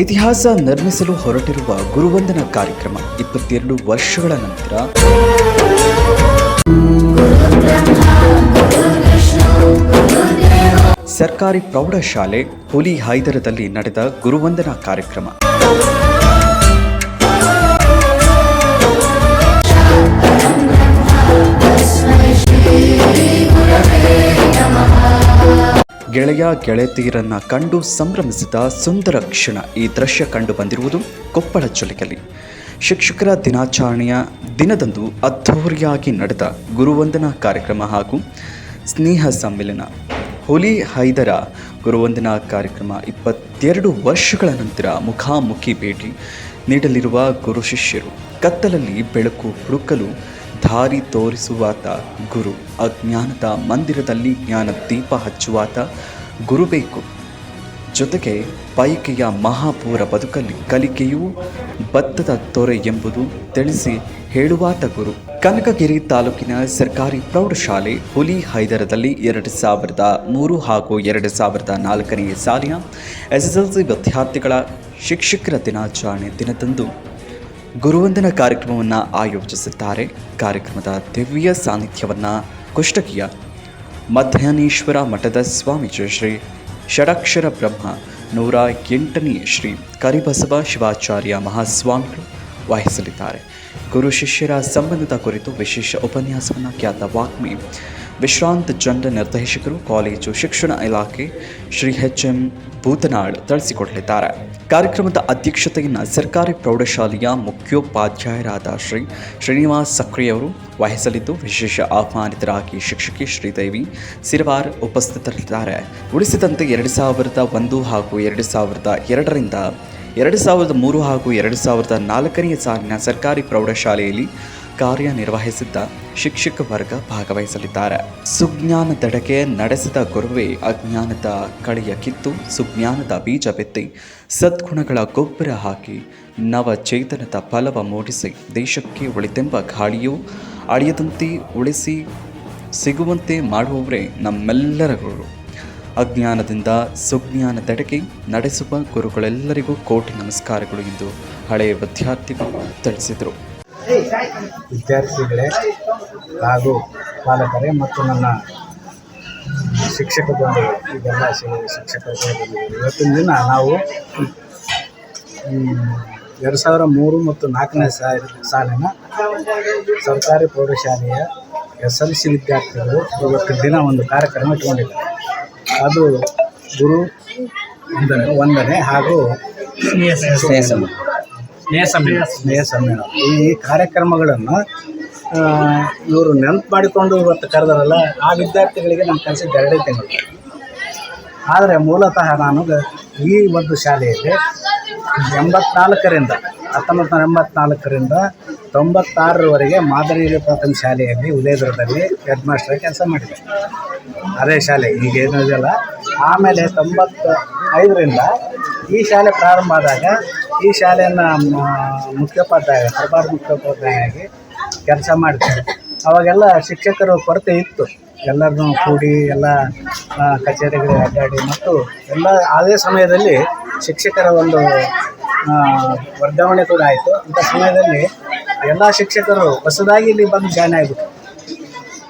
ಇತಿಹಾಸ ನಿರ್ಮಿಸಲು ಹೊರಟಿರುವ ಗುರುವಂದನ ಕಾರ್ಯಕ್ರಮ ಇಪ್ಪತ್ತೆರಡು ವರ್ಷಗಳ ನಂತರ. ಸರ್ಕಾರಿ ಪ್ರೌಢಶಾಲೆ ಹುಲಿ ಹೈದರದಲ್ಲಿ ನಡೆದ ಗುರುವಂದನಾ ಕಾರ್ಯಕ್ರಮ. ಗೆಳೆಯ ಗೆಳತಿಯರನ್ನ ಕಂಡು ಸಂಭ್ರಮಿಸಿದ ಸುಂದರ ಕ್ಷಣ ಈ ದೃಶ್ಯ ಕಂಡು ಬಂದಿರುವುದು ಕೊಪ್ಪಳ ಜಿಲ್ಲೆಯಲ್ಲಿ. ಶಿಕ್ಷಕರ ದಿನಾಚರಣೆಯ ದಿನದಂದು ಅದ್ಧೂರಿಯಾಗಿ ನಡೆದ ಗುರುವಂದನಾ ಕಾರ್ಯಕ್ರಮ ಹಾಗೂ ಸ್ನೇಹ ಸಮ್ಮೇಳನ ಹುಲಿ ಹೈದರ ಗುರುವಂದನಾ ಕಾರ್ಯಕ್ರಮ ಇಪ್ಪತ್ತೆರಡು ವರ್ಷಗಳ ನಂತರ ಮುಖಾಮುಖಿ ಭೇಟಿ ನೀಡಲಿರುವ ಗುರು ಶಿಷ್ಯರು. ಕತ್ತಲಲ್ಲಿ ಬೆಳಕು ಹುಡುಕಲು ದಾರಿ ತೋರಿಸುವಾತ ಗುರು. ಅಜ್ಞಾನದ ಮಂದಿರದಲ್ಲಿ ಜ್ಞಾನ ದೀಪ ಹಚ್ಚುವಾತ ಗುರು ಬೇಕು. ಜೊತೆಗೆ ಪೈಕೆಯ ಮಹಾಪೂರ ಬದುಕಲ್ಲಿ ಕಲಿಕೆಯು ಭತ್ತದ ತೊರೆ ಎಂಬುದು ತಿಳಿಸಿ ಹೇಳುವಾತ ಗುರು. ಕನಕಗಿರಿ ತಾಲೂಕಿನ ಸರ್ಕಾರಿ ಪ್ರೌಢಶಾಲೆ ಹುಲಿ ಹೈದರದಲ್ಲಿ ಎರಡು ಸಾವಿರದ ಮೂರು ಹಾಗೂ ಎರಡು ಸಾವಿರದ ನಾಲ್ಕನೆಯ ಸಾಲಿನ ಎಸ್ಎಸ್ಎಲ್ಸಿ ವಿದ್ಯಾರ್ಥಿಗಳ ಶಿಕ್ಷಕರ ದಿನಾಚರಣೆ ದಿನದಂದು ಗುರುವಂದನ ಕಾರ್ಯಕ್ರಮವನ್ನು ಆಯೋಜಿಸಿದ್ದಾರೆ ಕಾರ್ಯಕ್ರಮದ ದಿವ್ಯ ಸಾನ್ನಿಧ್ಯವನ್ನು ಕುಷ್ಟಕಿಯ ಮಧ್ಯಾಹ್ನೇಶ್ವರ ಮಠದ ಸ್ವಾಮೀಜಿ ಶ್ರೀ ಷಡಕ್ಷರ ಬ್ರಹ್ಮ ನೂರ ಎಂಟನೇ ಶ್ರೀ ಕರಿಬಸವ ಶಿವಾಚಾರ್ಯ ಮಹಾಸ್ವಾಮಿಗಳು ವಹಿಸಲಿದ್ದಾರೆ. ಗುರು ಶಿಷ್ಯರ ಸಂಬಂಧದ ಕುರಿತು ವಿಶೇಷ ಉಪನ್ಯಾಸವನ್ನು ಖ್ಯಾತ ವಾಗ್ಮಿ ವಿಶ್ರಾಂತ ಚಂದ್ರ ನಿರ್ದೇಶಕರು ಕಾಲೇಜು ಶಿಕ್ಷಣ ಇಲಾಖೆ ಶ್ರೀ ಎಚ್ ಎಂ ಭೂತನಾಳ್ ತಿಳಿಸಿಕೊಡಲಿದ್ದಾರೆ ಕಾರ್ಯಕ್ರಮದ ಅಧ್ಯಕ್ಷತೆಯನ್ನು ಸರ್ಕಾರಿ ಪ್ರೌಢಶಾಲೆಯ ಮುಖ್ಯೋಪಾಧ್ಯಾಯರಾದ ಶ್ರೀ ಶ್ರೀನಿವಾಸ್ ಸಕ್ರಿಯವರು ವಹಿಸಲಿದ್ದು, ವಿಶೇಷ ಆಹ್ವಾನಿತರಾಗಿ ಶಿಕ್ಷಕಿ ಶ್ರೀದೇವಿ ಸಿರವಾರ್ ಉಪಸ್ಥಿತರಿದ್ದಾರೆ. ಉಳಿಸಿದಂತೆ ಎರಡು ಸಾವಿರದ ಒಂದು ಹಾಗೂ ಎರಡು ಸಾವಿರದ ಎರಡರಿಂದ ಎರಡು ಸಾವಿರದ ಮೂರು ಹಾಗೂ ಎರಡು ಸಾವಿರದ ನಾಲ್ಕನೆಯ ಸಾಲಿನ ಸರ್ಕಾರಿ ಪ್ರೌಢಶಾಲೆಯಲ್ಲಿ ಕಾರ್ಯನಿರ್ವಹಿಸಿದ್ದ ಶಿಕ್ಷಕ ವರ್ಗ ಭಾಗವಹಿಸಲಿದ್ದಾರೆ. ಸುಜ್ಞಾನದೆಡೆಗೆ ನಡೆಸಿದ ಗುರುವೇ ಅಜ್ಞಾನದ ಕಳೆಯ ಕಿತ್ತು, ಸುಜ್ಞಾನದ ಬೀಜ ಬಿತ್ತಿ, ಸದ್ಗುಣಗಳ ಗೊಬ್ಬರ ಹಾಕಿ ನವ ಚೇತನದ ಫಲವ ಮೂಡಿಸಿ, ದೇಶಕ್ಕೆ ಉಳಿತೆಂಬ ಗಾಳಿಯು ಅಳಿಯದಂತೆ ಉಳಿಸಿ ಸಿಗುವಂತೆ ಮಾಡುವವರೇ ನಮ್ಮೆಲ್ಲರ ಗುರು. ಅಜ್ಞಾನದಿಂದ ಸುಜ್ಞಾನದೆಡೆಗೆ ನಡೆಸುವ ಗುರುಗಳೆಲ್ಲರಿಗೂ ಕೋಟಿ ನಮಸ್ಕಾರಗಳು ಎಂದು ಹಳೆಯ ವಿದ್ಯಾರ್ಥಿಗಳು ತಿಳಿಸಿದರು. ವಿದ್ಯಾರ್ಥಿಗಳೇ ಹಾಗೂ ಪಾಲಕರೇ ಮತ್ತು ನನ್ನ ಶಿಕ್ಷಕ ಬಂಧುಗಳು ಇದೆಲ್ಲ ಶಿಕ್ಷಕರು ಇವತ್ತಿನ ದಿನ ನಾವು ಎರಡು ಸಾವಿರ ಮೂರು ಮತ್ತು ನಾಲ್ಕನೇ ಸಾಲಿ ಸಾಲಿನ ಸರ್ಕಾರಿ ಪ್ರೌಢಶಾಲೆಯ ಎಸ್ ಎಲ್ ಸಿ ವಿದ್ಯಾರ್ಥಿಗಳು ಇವತ್ತಿನ ದಿನ ಒಂದು ಕಾರ್ಯಕ್ರಮ ಇಟ್ಕೊಂಡಿದ್ದಾರೆ. ಅದು ಗುರು ಒಂದನೇ ಹಾಗೂ ಸ್ನೇಹ ಸಮ್ಮೇಳನ. ಸ್ನೇಹ ಸಮ್ಮೇಳನ. ಈ ಕಾರ್ಯಕ್ರಮಗಳನ್ನು ಇವರು ನೆನಪು ಮಾಡಿಕೊಂಡು ಇವತ್ತು ಕರೆದಾರಲ್ಲ, ಆ ವಿದ್ಯಾರ್ಥಿಗಳಿಗೆ ನಾನು ಕಲಿಸಿದ್ದು ಎರಡೇ ತಿಂಗಳು. ಆದರೆ ಮೂಲತಃ ನಾನು ಈ ಒಂದು ಶಾಲೆಯಲ್ಲಿ ಎಂಬತ್ನಾಲ್ಕರಿಂದ ಹತ್ತೊಂಬತ್ತು ನೂರ ಎಂಬತ್ನಾಲ್ಕರಿಂದ ತೊಂಬತ್ತಾರರವರೆಗೆ ಮಾದರಿ ಪ್ರಾಥಮಿಕ ಶಾಲೆಯಲ್ಲಿ ಉದಯದುರ್ಗದಲ್ಲಿ ಹೆಡ್ ಮಾಸ್ಟರ್ ಕೆಲಸ ಮಾಡಿದೆ. ಅದೇ ಶಾಲೆ, ಈಗ ಏನಿದೆಯಲ್ಲ, ಆಮೇಲೆ ತೊಂಬತ್ತ ಐದರಿಂದ ಈ ಶಾಲೆ ಪ್ರಾರಂಭ ಆದಾಗ ಈ ಶಾಲೆಯನ್ನು ಮುಖ್ಯೋಪಾಧ್ಯಾಯ, ಪ್ರಭಾರ ಮುಖ್ಯೋಪಾಧ್ಯಾಯಾಗಿ ಕೆಲಸ ಮಾಡ್ತಾರೆ. ಅವಾಗೆಲ್ಲ ಶಿಕ್ಷಕರು ಕೊರತೆ ಇತ್ತು. ಎಲ್ಲರನ್ನೂ ಕೂಡಿ ಎಲ್ಲ ಕಚೇರಿಗಳು ಕಚೇರಿಗಳಿಗೆ ಅಡ್ಡಾಡಿ ಮತ್ತು ಎಲ್ಲ, ಅದೇ ಸಮಯದಲ್ಲಿ ಶಿಕ್ಷಕರ ಒಂದು ವರ್ಗಾವಣೆ ಕೂಡ ಆಯಿತು. ಅಂಥ ಸಮಯದಲ್ಲಿ ಎಲ್ಲ ಶಿಕ್ಷಕರು ಹೊಸದಾಗಿ ಇಲ್ಲಿ ಬಂದು ಜಾಯ್ನ್ ಆಗಿಬಿಟ್ರು.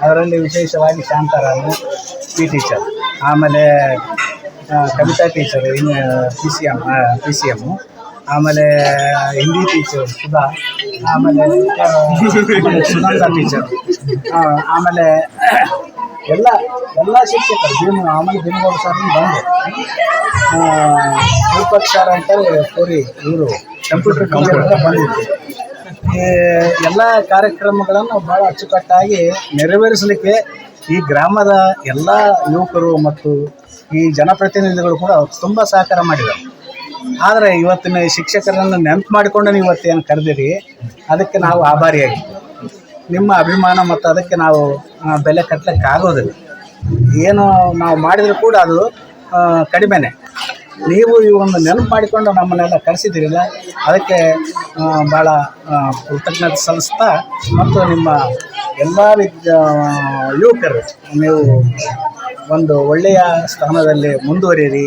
ಅದರಲ್ಲಿ ವಿಶೇಷವಾಗಿ ಶಾಂತಾರಾಮು ಪಿ ಟೀಚರ್ ಆಮೇಲೆ ಕವಿತಾ ಟೀಚರ್ ಇನ್ನು P C M P C M ಆಮೇಲೆ ಹಿಂದಿ ಟೀಚರ್ ಸುಧಾ ಆಮೇಲೆ ಸುಧಾಂತ ಟೀಚರ್ ಆಮೇಲೆ ಎಲ್ಲ ಎಲ್ಲ ಶಿಕ್ಷಕರು ಭೀಮ್ ಆಮೇಲೆ ಭೀಮಗೌಡ ಸರ್ ಬಂದು ದೀಪಕ್ ಸರ್ ಅಂತೇಳಿ ಪೂರಿ, ಇವರು ಕಂಪ್ಯೂಟರ್ ಕಂಪ್ಯೂಟರ್ ಬಂದಿದ್ದರು ಎಲ್ಲ ಕಾರ್ಯಕ್ರಮಗಳನ್ನು ಭಾಳ ಅಚ್ಚುಕಟ್ಟಾಗಿ ನೆರವೇರಿಸಲಿಕ್ಕೆ ಈ ಗ್ರಾಮದ ಎಲ್ಲ ಯುವಕರು ಮತ್ತು ಈ ಜನಪ್ರತಿನಿಧಿಗಳು ಕೂಡ ತುಂಬ ಸಹಕಾರ ಮಾಡಿದ್ದಾರೆ ಆದರೆ ಇವತ್ತಿನ ಶಿಕ್ಷಕರನ್ನು ನೆನಪು ಮಾಡಿಕೊಂಡು ನೀವು ಇವತ್ತೇನು ಕರೆದಿರಿ, ಅದಕ್ಕೆ ನಾವು ಆಭಾರಿಯಾಗಿದ್ದೀವಿ ನಿಮ್ಮ ಅಭಿಮಾನ ಮತ್ತು ಅದಕ್ಕೆ ನಾವು ಬೆಲೆ ಕಟ್ಟಲಿಕ್ಕೆ ಆಗೋದಿಲ್ಲ. ಏನು ನಾವು ಮಾಡಿದರೂ ಕೂಡ ಅದು ಕಡಿಮೆನೆ. ನೀವು ಈ ಒಂದು ನೆನಪು ಮಾಡಿಕೊಂಡು ನಮ್ಮನ್ನೆಲ್ಲ ಕರೆಸಿದ್ದೀರಲ್ಲ ಅದಕ್ಕೆ ಭಾಳ ಕೃತಜ್ಞತೆ ಸಲ್ಲಿಸ್ತಾ ಮತ್ತು ನಿಮ್ಮ ಎಲ್ಲ ರೀತಿಯ ಯುವಕರು, ನೀವು ಒಂದು ಒಳ್ಳೆಯ ಸ್ಥಾನದಲ್ಲಿ ಮುಂದುವರಿಯಿರಿ,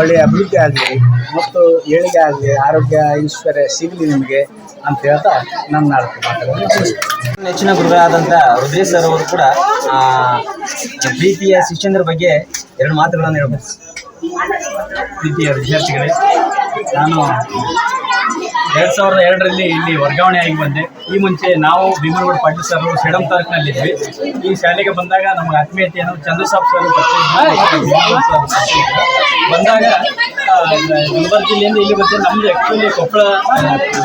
ಒಳ್ಳೆಯ ಅಭಿವೃದ್ಧಿ ಆಗಲಿ, ಮತ್ತು ಏಳಿಗೆ ಆಗಲಿ, ಆರೋಗ್ಯ, ಐಶ್ವರ್ಯ ಸಿಗಲಿ ನಿಮಗೆ ಅಂತ ಹೇಳ್ತಾ ನನ್ನ. ನೆಚ್ಚಿನ ಗುರುಗಳಾದಂಥ ರುದ್ರೇಶ್ ಸರ್ ಅವರು ಕೂಡ ಪ್ರೀತಿಯ ಶಿಷ್ಯಂದ್ರ ಬಗ್ಗೆ ಎರಡು ಮಾತುಗಳನ್ನು ಹೇಳ್ಬೋದು ಪ್ರೀತಿಯ ವಿದ್ಯಾರ್ಥಿಗಳೇ, ನಾನು ಎರಡು ಸಾವಿರದ ಎರಡರಲ್ಲಿ ಇಲ್ಲಿ ವರ್ಗಾವಣೆ ಆಗಿ ಬಂದೆ ಈ ಮುಂಚೆ ನಾವು ಭೀಮನಗೌಡ ಪಾಟೀಲ್ ಸರ್ ಅವರು ಸೇಡಂ ತಾಲೂಕಿನಲ್ಲಿದ್ವಿ ಈ ಶಾಲೆಗೆ ಬಂದಾಗ ನಮ್ಗೆ ಆತ್ಮೀಯತೆಯನ್ನು ಚಂದ್ರಸಾಬ್ ಸರ್ ಬಂದಾಗ ಗುಲ್ಬರ್ಗ ಜಿಲ್ಲೆಯಿಂದ ಇಲ್ಲಿ ಬಂದರೆ ನಮ್ದು ಆ್ಯಕ್ಚುಲಿ ಕೊಪ್ಪಳ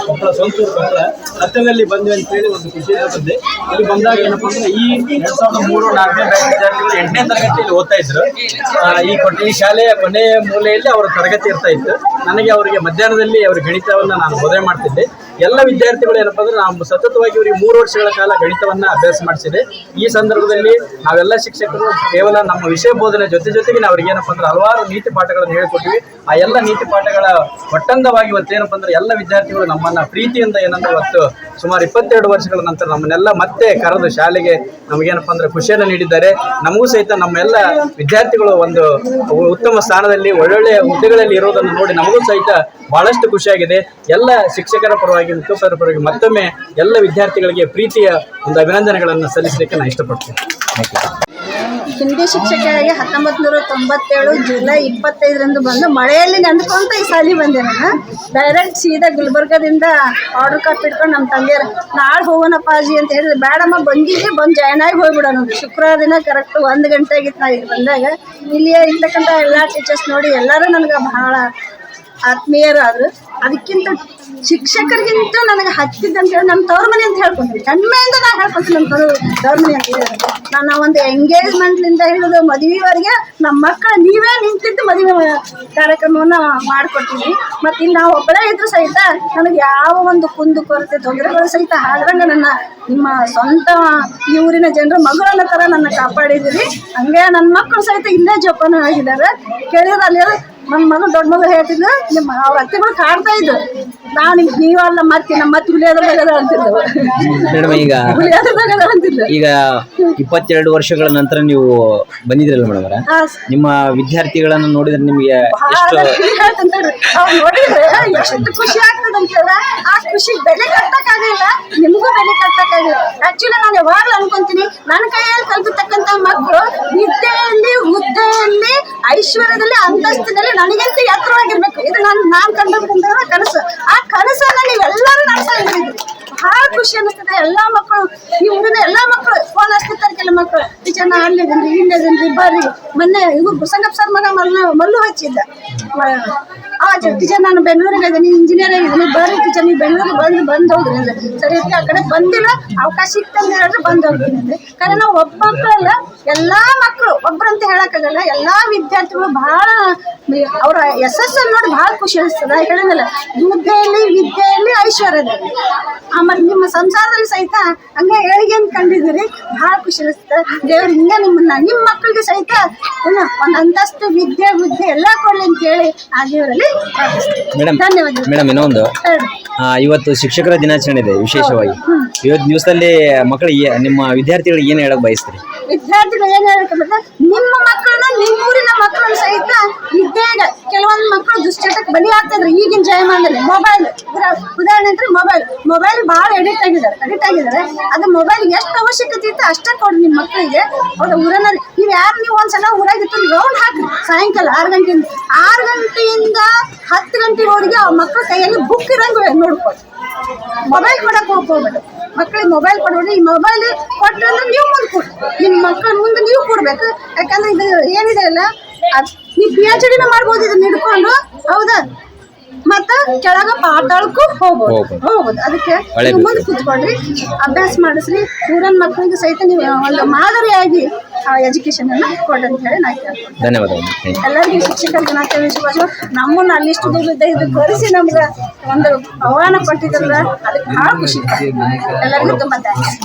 ಕೊಪ್ಪಳ ಸ್ವಂತೂರು ಕೊಪ್ಪಳ ಹತ್ತಿರದಲ್ಲಿ ಬಂದ್ವಿ ಅಂತೇಳಿ ಒಂದು ಖುಷಿ ಬಂದೆ. ಇಲ್ಲಿ ಬಂದಾಗ ಏನಪ್ಪ ಅಂದ್ರೆ ಈ ಎರಡು ಸಾವಿರದ ಮೂರು ನಾಲ್ಕನೇ ಬ್ಯಾಚ್ ವಿದ್ಯಾರ್ಥಿಗಳು ಎಂಟನೇ ತರಗತಿಯಲ್ಲಿ ಓದ್ತಾ ಇದ್ರು. ಈ ಕೊಟ್ಟ ಶಾಲೆಯ ಕೊನೆಯ ಮೂಲೆಯಲ್ಲಿ ಅವರ ತರಗತಿ ಇರ್ತಾ ಇತ್ತು. ನನಗೆ ಅವರಿಗೆ ಮಧ್ಯಾಹ್ನದಲ್ಲಿ ಅವರ ಗಣಿತವನ್ನು ನಾನು ಬೋಧನೆ ಮಾಡ್ತಿದ್ದೆ. ಎಲ್ಲ ವಿದ್ಯಾರ್ಥಿಗಳು ಏನಪ್ಪ ಅಂದ್ರೆ ನಾವು ಸತತವಾಗಿ ಇವರಿಗೆ ಮೂರು ವರ್ಷಗಳ ಕಾಲ ಗಣಿತವನ್ನ ಅಭ್ಯಾಸ ಮಾಡಿಸಿದೆ. ಈ ಸಂದರ್ಭದಲ್ಲಿ ನಾವೆಲ್ಲ ಶಿಕ್ಷಕರು ಕೇವಲ ನಮ್ಮ ವಿಷಯ ಬೋಧನೆ ಜೊತೆ ಜೊತೆಗೆ ನಾವು ಅವ್ರಿಗೆ ಏನಪ್ಪ ಅಂದ್ರೆ ಹಲವಾರು ನೀತಿ ಪಾಠಗಳನ್ನು ಹೇಳಿಕೊಟ್ಟಿವಿ. ಆ ಎಲ್ಲ ನೀತಿ ಪಾಠಗಳ ಒಟ್ಟಂದವಾಗಿ ಇವತ್ತೇನಪ್ಪ ಅಂದ್ರೆ ಎಲ್ಲ ವಿದ್ಯಾರ್ಥಿಗಳು ನಮ್ಮನ್ನ ಪ್ರೀತಿಯಿಂದ ಏನಂದ್ರೆ ಇವತ್ತು ಸುಮಾರು ಇಪ್ಪತ್ತೆರಡು ವರ್ಷಗಳ ನಂತರ ನಮ್ಮನ್ನೆಲ್ಲ ಮತ್ತೆ ಕರೆದು ಶಾಲೆಗೆ ನಮಗೇನಪ್ಪ ಅಂದ್ರೆ ಖುಷಿಯನ್ನು ನೀಡಿದ್ದಾರೆ. ನಮಗೂ ಸಹಿತ ನಮ್ಮೆಲ್ಲ ವಿದ್ಯಾರ್ಥಿಗಳು ಒಂದು ಉತ್ತಮ ಸ್ಥಾನದಲ್ಲಿ ಒಳ್ಳೊಳ್ಳೆಯ ಹುದ್ದೆಗಳಲ್ಲಿ ಇರೋದನ್ನು ನೋಡಿ ನಮಗೂ ಸಹಿತ ಬಹಳಷ್ಟು ಖುಷಿಯಾಗಿದೆ. ಎಲ್ಲ ಶಿಕ್ಷಕರ ಪರವಾಗಿ, ಮುಖ್ಯಸ್ಥರ ಪರವಾಗಿ ಮತ್ತೊಮ್ಮೆ ಎಲ್ಲ ವಿದ್ಯಾರ್ಥಿಗಳಿಗೆ ಪ್ರೀತಿಯ ಒಂದು ಅಭಿನಂದನೆಗಳನ್ನು ಸಲ್ಲಿಸಲಿಕ್ಕೆ ನಾನು ಇಷ್ಟಪಡ್ತೀನಿ. ಹಿಂದಿ ಶಿಕ್ಷಕಿಯಾಗಿ ಹತ್ತೊಂಬತ್ತು ನೂರ ತೊಂಬತ್ತೇಳು ಜುಲೈ ಇಪ್ಪತ್ತೈದರಂದು ಬಂದು ಮಳೆಯಲ್ಲಿ ನೆಂದ್ಕೊಂತ ಈ ಸಾಲಿ ಬಂದೆ ನಾನು. ಡೈರೆಕ್ಟ್ ಸೀದಾ ಗುಲ್ಬರ್ಗದಿಂದ ಆರ್ಡರ್ ಕಾಪಿ ಇಟ್ಕೊಂಡು ನಮ್ಮ ತಂದೆಯರು ನಾಳೆ ಹೋಗೋಣಪ್ಪ ಅಜ್ಜಿ ಅಂತ ಹೇಳಿದ್ರೆ. ಬೇಡಮ್ಮ ಬಂದಿದ್ದೆ, ಬಂದು ಜಾಯ್ನ್ ಆಗಿ ಹೋಗ್ಬಿಡೋಣ. ಶುಕ್ರವಾರ ದಿನ ಕರೆಕ್ಟ್ ಒಂದು ಗಂಟೆ ಆಗಿತ್ತು ನಾ ಇಲ್ಲಿ ಬಂದಾಗ. ಇಲ್ಲಿಯ ಇರ್ತಕ್ಕಂಥ ಎಲ್ಲ ಟೀಚರ್ಸ್ ನೋಡಿ ಎಲ್ಲರೂ ನನಗೆ ಬಹಳ ಆತ್ಮೀಯರು ಆದ್ರು ಅದಕ್ಕಿಂತ ಶಿಕ್ಷಕರಿಗಿಂತ ನನಗೆ ಹತ್ತಿದ್ದ ಅಂತ ಹೇಳಿ ನಮ್ಮ ತವ್ರ ಮನೆ ಅಂತ ಹೇಳ್ಕೊಂತೀನಿ ಕಣ್ಮೆಯಿಂದ ನಾನು ಹೇಳ್ಕೊತೀನಿ ನಮ್ಮ ತವ್ರ ತವ್ರ ಮನೆ ಅಂತ ಹೇಳಿ ನಾನು ಒಂದು ಎಂಗೇಜ್ಮೆಂಟ್ಲಿಂದ ಹಿಡಿದು ಮದುವೆವರೆಗೆ ನಮ್ಮ ಮಕ್ಕಳು ನೀವೇ ನಿಂತಿದ್ದು ಮದುವೆ ಕಾರ್ಯಕ್ರಮವನ್ನು ಮಾಡ್ಕೊಡ್ತೀವಿ. ಮತ್ತು ಇಲ್ಲಿ ನಾವು ಒಬ್ಬರೇ ಇದ್ರು ಸಹಿತ ನನಗೆ ಯಾವ ಒಂದು ಕುಂದು ಕೊರತೆ, ತೊಂದರೆಗಳು ಸಹಿತ ಆದ್ರಂಗ ನನ್ನ ನಿಮ್ಮ ಸ್ವಂತ ಈ ಊರಿನ ಜನರು ಮಗಳನ್ನ ಥರ ನನ್ನ ಕಾಪಾಡಿದ್ದೀರಿ. ಹಂಗೆ ನನ್ನ ಮಕ್ಕಳು ಸಹಿತ ಇಲ್ಲೇ ಜೋಪಾನ ಆಗಿದ್ದಾರೆ. ಕೇಳಿದ್ರೆ ಅಲ್ಲಿ ನನ್ನ ಮಗ ದೊಡ್ಡ ಮಗ ಹೇಳ್ತಿದ್ಲು ನಿಮ್ಮ ಅವ್ರ ಅತ್ತೆಗಳು ಕಾಡ್ತಾ ನಾ ನಿಮ್ಗೆ ನೀವಲ್ಲ ಮತ್ತೆ ನಮ್ಮ ಮತ್ತೆ ಹುಲಿಯಾದ್ರದಾಗ ಅಂತಿದ್ದವು ಮೇಡಮ್ ಈಗ ಹುಲಿಯಾದ್ರದಾಗ ಅಂತಿದ್ಲು. ಈಗ ಇಪ್ಪತ್ತೆರಡು ವರ್ಷಗಳ ನಂತರ ನೀವು ಬಂದಿದ್ರಲ್ಲ ಮೇಡಮ್ ಅವರ? ನಿಮ್ಮ ವಿದ್ಯಾರ್ಥಿಗಳನ್ನು ನೋಡಿದ್ರೆ ನಿಮಗೆ ಎಷ್ಟು ನೋಡಿದ್ರೆ ಎಷ್ಟು ಖುಷಿ ಆಗ್ತದೆ ಅಂತ ಹೇಳಿದ್ರೆ ಆ ಖುಷಿ ಬೆಲೆ ಕಟ್ಟಕ್ಕಾಗಲಿಲ್ಲ ನಿಮಗೂ ಬೆಲೆ ಕಟ್ಟಕ್ಕಾಗಲಿಲ್ಲ ಆಕ್ಚುಲಿ ನಾನು ಯಾವಾಗಲೂ ಅನ್ಕೊಂತೀನಿ ನನ್ನ ಕೈಯಲ್ಲಿ ಕಲ್ತಕ್ಕಂಥ ಮಕ್ಕಳು ವಿದ್ಯೆಯಲ್ಲಿ ಹುದ್ದೆಯಲ್ಲಿ ಐಶ್ವರ್ಯದಲ್ಲಿ ಅಂತಸ್ತಿನಲ್ಲಿ ನನಗಿಂತ ಎತ್ತರವಾಗಿರ್ಬೇಕು ಇದು ನಾನು ನಾನು ಕಂಡ ಕನಸು. ಆ ಕನಸನ್ನ ನೀವೆಲ್ಲರೂ ನಡೆಸ್ತಾ ಇದ್ದೀರಿ. ಬಹಳ ಖುಷಿ ಅನಿಸ್ತದೆ ಎಲ್ಲಾ ಮಕ್ಕಳು, ಈ ಊರಿನ ಎಲ್ಲಾ ಮಕ್ಕಳು ಫೋನ್ ಹಚ್ತಿರ್ತಾರೆ ಕೆಲವು ಮಕ್ಕಳು. ಟೀಚರ್ ನಾ ಅಲ್ಲಿದ್ದೀನಿ ಇಲ್ಲಿದ್ದೀನಿ ಬರ್ರಿ ಮೊನ್ನೆ ಇವ್ರು ಬಸಂಗಪ್ಪ ಸರ್ ಮನೆ ಮಲ್ಲು ಹಚ್ಚಿದ್ದ. ಆ ನಾನು ಬೆಂಗಳೂರಿಗೆ ಇದ್ದೀನಿ ಇಂಜಿನಿಯರ್ ಆಗಿದ್ದೀನಿ ಬರ್ರಿ ಟೀಚರ್ ನೀವು ಬೆಂಗಳೂರಿಗೆ ಬಂದು ಬಂದು ಹೋಗ್ರಿ ಅಂದ್ರೆ. ಸರಿ ಆ ಕಡೆ ಬಂದಿಲ್ಲ, ಅವಕಾಶ ಸಿಕ್ತಂದ್ರೆ ಹೇಳಿದ್ರೆ ಬಂದು ಹೋಗ್ರಿ ಅಂದ್ರೆ. ಕಾರಣ ನಾವು ಒಬ್ಬ ಮಕ್ಕಳಲ್ಲ, ಎಲ್ಲಾ ಮಕ್ಕಳು ಒಬ್ಬರಂತ ಹೇಳಕ್ಕಾಗಲ್ಲ, ಎಲ್ಲಾ ವಿದ್ಯಾರ್ಥಿಗಳು ಬಹಳ ಅವರ ಯಶಸ್ಸನ್ನು ನೋಡಿ ಬಹಳ ಖುಷಿ ಅನಿಸ್ತದೆ. ಹೇಳಂಗಲ್ಲ ವಿದ್ಯೆಯಲ್ಲಿ ವಿದ್ಯೆಯಲ್ಲಿ ಐಶ್ವರ್ಯದಲ್ಲಿ ಆಮೇಲೆ ನಿಮ್ಮ ಸಂಸಾರದಲ್ಲಿ ಸಹಿತ ಹಂಗೆ ಏಳಿಗೆ ಅಂತ ಕಂಡಿದ್ದೀರಿ ಬಹಳ ಖುಷಿ ಅನಿಸ್ತದೆ. ದೇವ್ರ ಹಿಂಗೆ ನಿಮ್ಮನ್ನ, ನಿಮ್ಮ ಮಕ್ಕಳಿಗೆ ಸಹಿತ ಒಂದು ಅಂತಸ್ತು ವಿದ್ಯೆ ಬುದ್ಧಿ ಎಲ್ಲ ಕೊಡ್ಲಿ ಅಂತ ಹೇಳಿ ಆ ದೇವರಲ್ಲಿ ಮೇಡಮ್ ಧನ್ಯವಾದ ಮೇಡಮ್ ಇನ್ನೊಂದು. ಆ, ಇವತ್ತು ಶಿಕ್ಷಕರ ದಿನಾಚರಣೆ ಇದೆ ವಿಶೇಷವಾಗಿ. ಇವತ್ತು ದಿವಸದಲ್ಲಿ ಮಕ್ಕಳಿಗೆ ನಿಮ್ಮ ವಿದ್ಯಾರ್ಥಿಗಳಿಗೆ ಏನು ಹೇಳಕ್ ಬಯಸ್ತೀರಿ? ವಿದ್ಯಾರ್ಥಿಗಳು ಏನ್ ಹೇಳ್ಬೇಕಂದ್ರೆ ನಿಮ್ಮ ಮಕ್ಕಳನ್ನ ನಿಮ್ಮೂರಿನ ಮಕ್ಕಳನ್ನ ಸಹಿತ ವಿದ್ಯೆಗೆ ಕೆಲವೊಂದು ದುಶ್ಚಟಕ್ಕೆ ಬಲಿ ಆಗ್ತದ್ರೆ ಈಗಿನ ಜಯಮಾನದಲ್ಲಿ ಮೊಬೈಲ್ ಉದಾಹರಣೆ ಅಂದ್ರೆ ಮೊಬೈಲ್ ಮೊಬೈಲ್ ಭಾಳ ಎಡಿಕ್ಟ್ ಆಗಿದ್ದಾರೆ ಅಡಿಕ್ಟ್ ಆಗಿದ್ದಾರೆ. ಅದು ಮೊಬೈಲ್ ಎಷ್ಟು ಅವಶ್ಯಕತೆ ಇತ್ತು ಅಷ್ಟೇ ಕೊಡಿ ನಿಮ್ಮ ಮಕ್ಕಳಿಗೆ ಅವ್ರ ಊರನ್ನ ನೀವು ಯಾರು ನೀವು ಒಂದ್ಸಲ ಊರಾಗಿತ್ತು ರೌಂಡ್ ಹಾಕಿ ಸಾಯಂಕಾಲ ಆರು ಗಂಟೆಯಿಂದ ಆರು ಗಂಟೆಯಿಂದ ಹತ್ತು ಗಂಟೆವರೆಗೆ ಆ ಮಕ್ಕಳ ಕೈಯಲ್ಲಿ ಬುಕ್ ಇರಂಗೆ ನೋಡ್ಕೊಳ್ಳಿ. ಮೊಬೈಲ್ ಕೊಡಕ್ಕೆ ಹೋಗ್ಬೇಡ. ಮಕ್ಕಳಿಗೆ ಮೊಬೈಲ್ ಕೊಡ್ಬೇಡಿ. ಈ ಮೊಬೈಲ್ ಕೊಟ್ಟರೆ ನೀವು ಮುಂದೆ ಕೊಡಿ ನಿಮ್ಮ ಮಕ್ಕಳ ಮುಂದೆ ನೀವು ಕೊಡ್ಬೇಕು. ಯಾಕಂದ್ರೆ ಇದು ಏನಿದೆ ಅಲ್ಲ ನೀವು ಪಿ ಎಚ್ ಡಿನ ಮಾಡ್ಬೋದು ಇದನ್ನ ಹಿಡ್ಕೊಂಡು ಹೌದಾ? ಮತ್ತ ಕೆಳಗ ಪಾತಾಳಕ್ಕೂ ಹೋಗ್ಬೋದು. ಹೋಗ್ಬೋದು. ಅದಕ್ಕೆ ಮುಂದೆ ಕೂತ್ಕೊಳ್ರಿ. ಅಭ್ಯಾಸ ಮಾಡಿಸ್ರಿ. ಊರನ್ ಮಕ್ಕಳಿಗೆ ಸಹಿತ ನೀವು ಒಂದು ಮಾದರಿಯಾಗಿ ಎಜುಕೇಶನ್ ಅನ್ನ ಕೊಡ್ರಿ ಅಂತ ಹೇಳಿ ನಾ ಧನ್ಯವಾದಗಳು. ಎಲ್ಲರಿಗೂ ಶಿಕ್ಷಕ ದಿನಾಚರಣೆ ಶುಭಾಶಯ. ನಮ್ಮನ್ನ ಅಲ್ಲಿಷ್ಟು ದುಡ್ಡಿದ್ದ ಇದು ಕರೆಸಿ ನಮ್ಗೆ ಒಂದು ಆಹ್ವಾನ ಕೊಟ್ಟಿದ್ರಲ್ಲ ಅದಕ್ಕೆ ಭಾಳ ಖುಷಿ ಎಲ್ಲರಿಗೂ ತುಂಬ ಥ್ಯಾಂಕ್ಸ್